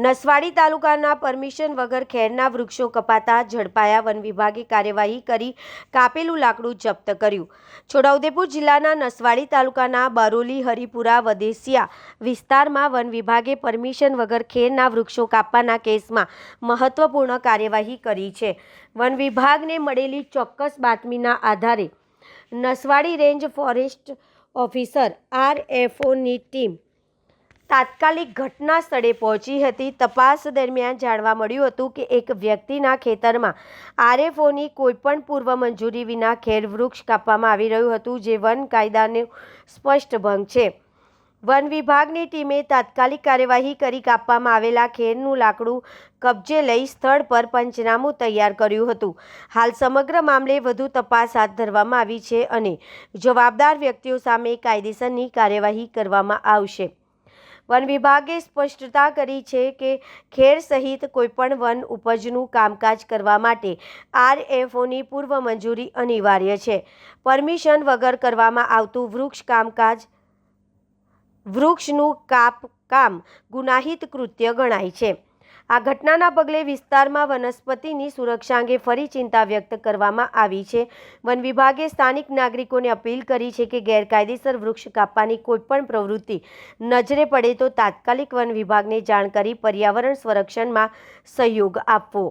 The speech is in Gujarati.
નસવાડી તાલુકાના પરમિશન વગર ખેરના વૃક્ષો કપાતા ઝડપાયા વન વિભાગે કાર્યવાહી કરી કાપેલું લાકડું જપ્ત કર્યું. છોટાઉદેપુર જિલ્લાના નસવાડી તાલુકાના બારોલી, હરિપુરા, વદેસિયા વિસ્તારમાં વન વિભાગે પરમિશન વગર ખેરના વૃક્ષો કાપવાના કેસમાં મહત્વપૂર્ણ કાર્યવાહી કરી છે. વન વિભાગને મળેલી ચોક્કસ બાતમીના આધારે Naswadi range forest officer R એફઓની team તાત્કાલિક ઘટના સ્થળે પહોંચી હતી. તપાસ દરમિયાન જાણવા મળ્યું હતું કે એક વ્યક્તિના ખેતરમાં આરએફઓની કોઈપણ પૂર્વ મંજૂરી વિના ખેર વૃક્ષ કાપવામાં આવી રહ્યું હતું, જે વન કાયદાનો સ્પષ્ટ ભંગ છે. વન વિભાગની ટીમે તાત્કાલિક કાર્યવાહી કરી કાપવામાં આવેલા ખેરનું લાકડું કબજે લઈ સ્થળ પર પંચનામું તૈયાર કર્યું હતું. હાલ સમગ્ર મામલે વધુ તપાસ હાથ ધરવામાં આવી છે અને જવાબદાર વ્યક્તિઓ સામે કાયદેસરની કાર્યવાહી કરવામાં આવશે. વન વિભાગે સ્પષ્ટતા કરી છે કે ખેર સહિત કોઈપણ વન ઉપજનું કામકાજ કરવા માટે આરએફઓની પૂર્વ મંજૂરી અનિવાર્ય છે. પરમિશન વગર કરવામાં આવતું વૃક્ષ કામકાજ, વૃક્ષનું કાપ કામ ગુનાહિત કૃત્ય ગણાય છે. આ ઘટનાના પગલે વિસ્તારમાં વનસ્પતિની સુરક્ષા અંગે ફરી ચિંતા વ્યક્ત કરવામાં આવી છે. વન વિભાગે સ્થાનિક નાગરિકોને અપીલ કરી છે કે ગેરકાયદેસર વૃક્ષ કાપવાની કોઈપણ પ્રવૃત્તિ નજરે પડે તો તાત્કાલિક વન વિભાગને જાણ કરી પર્યાવરણ સંરક્ષણમાં સહયોગ આપવો.